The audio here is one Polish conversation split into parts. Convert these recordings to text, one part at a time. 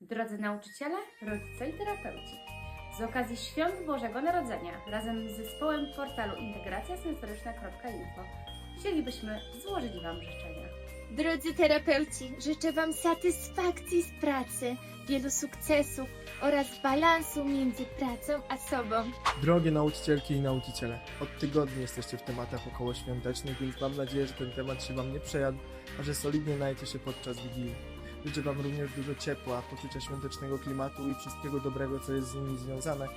Drodzy nauczyciele, rodzice i terapeuci, z okazji Świąt Bożego Narodzenia razem z zespołem portalu integracjasensoryczna.info chcielibyśmy złożyć Wam życzenia. Drodzy terapeuci, życzę Wam satysfakcji z pracy, wielu sukcesów oraz balansu między pracą a sobą. Drogie nauczycielki i nauczyciele, od tygodni jesteście w tematach okołoświątecznych, więc mam nadzieję, że ten temat się Wam nie przejadł, a że solidnie najecie się podczas Wigilii. Życzę Wam również dużo ciepła, poczucia świątecznego klimatu i wszystkiego dobrego, co jest z nimi związane,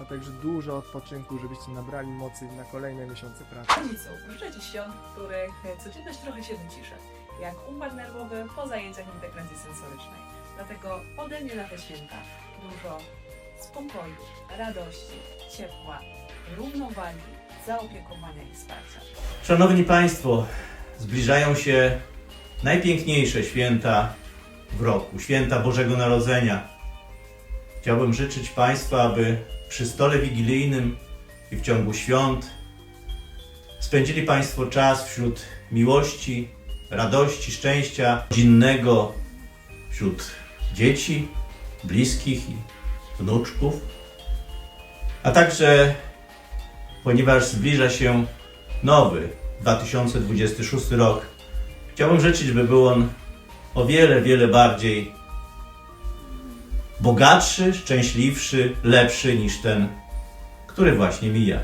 a także dużo odpoczynku, żebyście nabrali mocy na kolejne miesiące pracy. Rodziców życzę Ci świąt, w których codzienność trochę się wyciszy, jak układ nerwowy po zajęciach integracji sensorycznej. Dlatego ode mnie na te święta dużo spokoju, radości, ciepła, równowagi, zaopiekowania i wsparcia. Szanowni Państwo, zbliżają się najpiękniejsze święta w roku, święta Bożego Narodzenia. Chciałbym życzyć Państwu, aby przy stole wigilijnym i w ciągu świąt spędzili Państwo czas wśród miłości, radości, szczęścia rodzinnego, wśród dzieci, bliskich i wnuczków, a także ponieważ zbliża się nowy 2026 rok. Chciałbym życzyć, by był on o wiele, wiele bardziej bogatszy, szczęśliwszy, lepszy niż ten, który właśnie mija.